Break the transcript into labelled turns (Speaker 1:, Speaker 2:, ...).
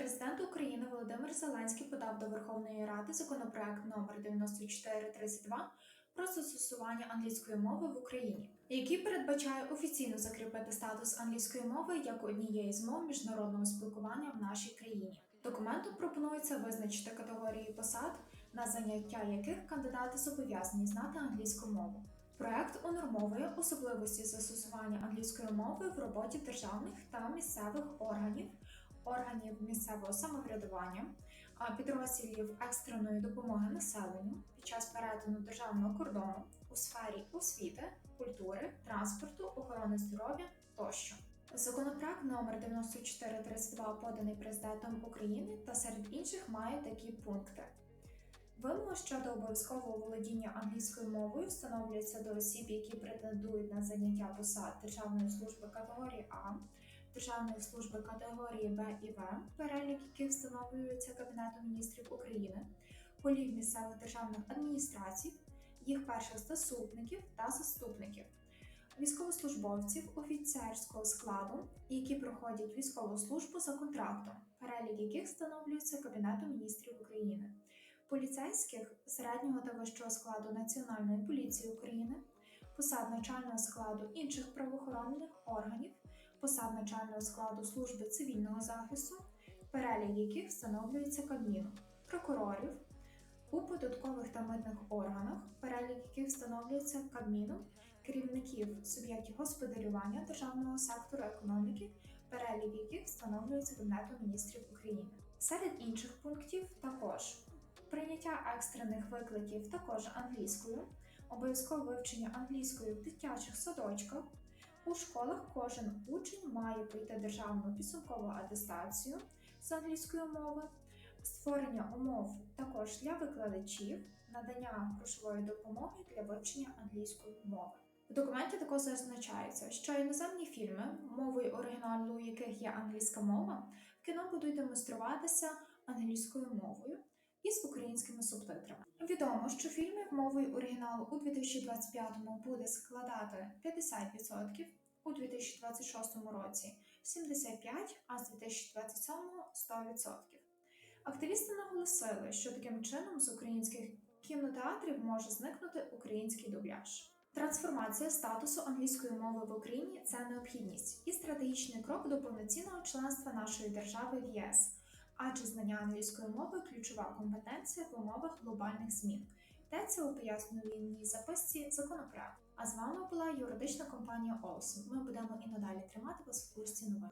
Speaker 1: Президент України Володимир Зеленський подав до Верховної Ради законопроект номер 9432 про застосування англійської мови в Україні, який передбачає офіційно закріпити статус англійської мови як однієї з мов міжнародного спілкування в нашій країні. Документом пропонується визначити категорії посад, на заняття яких кандидати зобов'язані знати англійську мову. Проект унормовує особливості застосування англійської мови в роботі державних та місцевих органів, органів місцевого самоврядування, підрозділів екстреної допомоги населенню під час перетину державного кордону у сфері освіти, культури, транспорту, охорони здоров'я тощо. Законопроект номер 9432 поданий президентом України та серед інших має такі пункти. Вимоги щодо обов'язкового володіння англійською мовою встановлюються до осіб, які претендують на заняття посад Державної служби категорії А, Державної служби категорії Б і В, перелік яких встановлюється Кабінетом міністрів України, голів місцевих державних адміністрацій, їх перших заступників та заступників, військовослужбовців офіцерського складу, які проходять військову службу за контрактом, перелік яких встановлюється Кабінетом міністрів України поліцейських середнього та вищого складу Національної поліції України, посад начального складу інших правоохоронних органів, посад начального складу служби цивільного захисту, перелік яких встановлюється Кабміном, прокурорів у податкових та митних органах, перелік яких встановлюється Кабміном, керівників суб'єктів господарювання державного сектору економіки, перелік яких встановлюється Кабінетом міністрів України. Серед інших пунктів також прийняття екстрених викликів також англійською, обов'язкове вивчення англійської в дитячих садочках. У школах кожен учень має пройти державну підсумкову атестацію з англійської мови, створення умов також для викладачів, надання грошової допомоги для вивчення англійської мови. В документі також зазначається, що іноземні фільми, мовою оригіналу яких є англійська мова, в кіно будуть демонструватися англійською мовою із українськими субтитрами. Відомо, що фільмів мовою оригіналу у 2025-му буде складати 50%, у 2026 році 75%, а з 2027 100%. Активісти наголосили, що таким чином з українських кінотеатрів може зникнути український дубляж. Трансформація статусу англійської мови в Україні це необхідність і стратегічний крок до повноцінного членства нашої держави в ЄС адже знання англійської мови ключова компетенція в умовах глобальних змін. Йдеться у пояснювальній записці законопроекту. А з вами була юридична компанія Олсен. Ми будемо і надалі тримати вас в курсі новин.